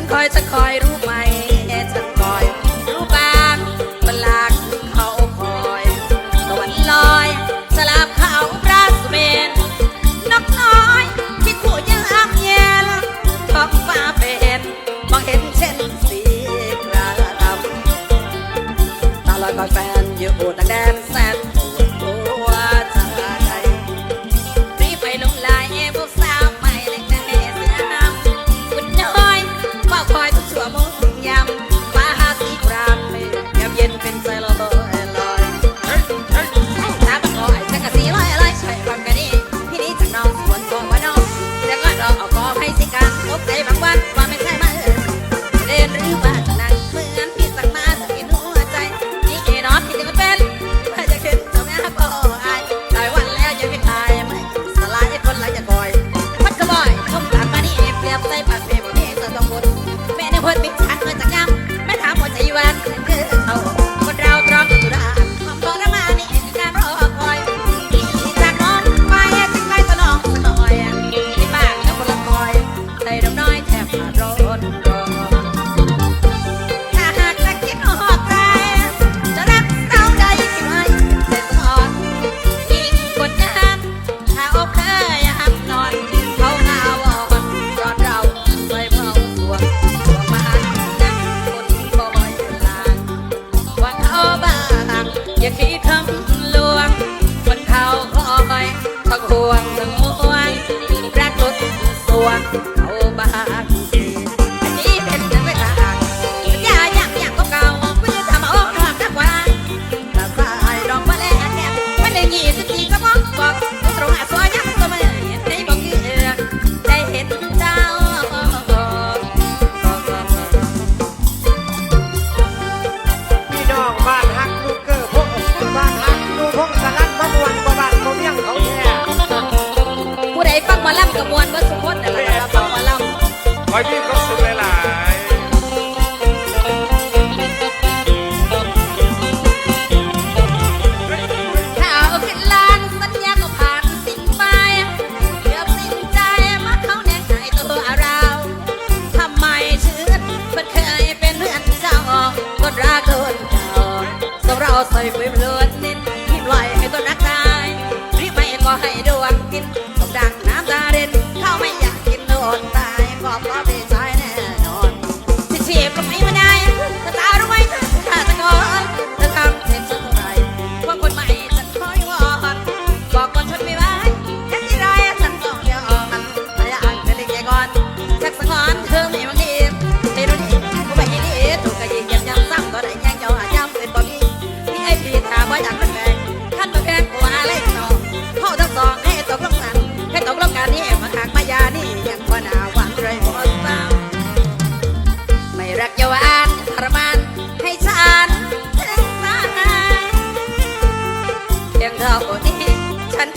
ันคอยจะคอยรู้ สุขหลายถ้ขึ้นลานสัญญาก็ผ่านสิ้นไปเกือบสิ้นใจมาเขาแน่ใจตัวเราทำไมชื่นม่เคยเป็นเพื่อนเจ้าคนรักคนเก่าสำเราใส่ฟุ้ย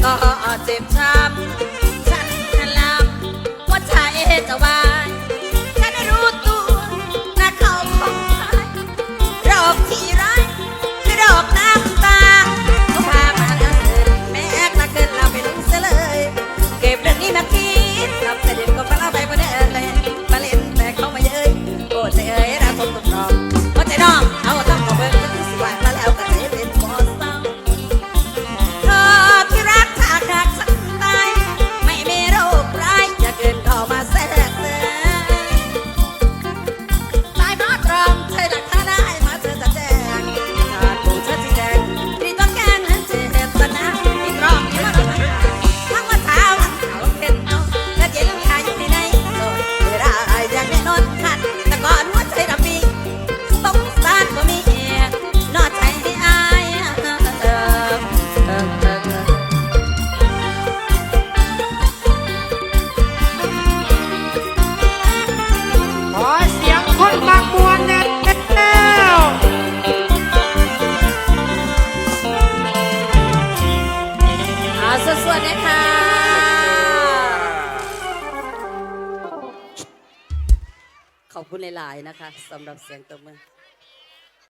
uh, uh. ขอบคุณหลาย ๆ นะคะสำหรับเสียงตบมือ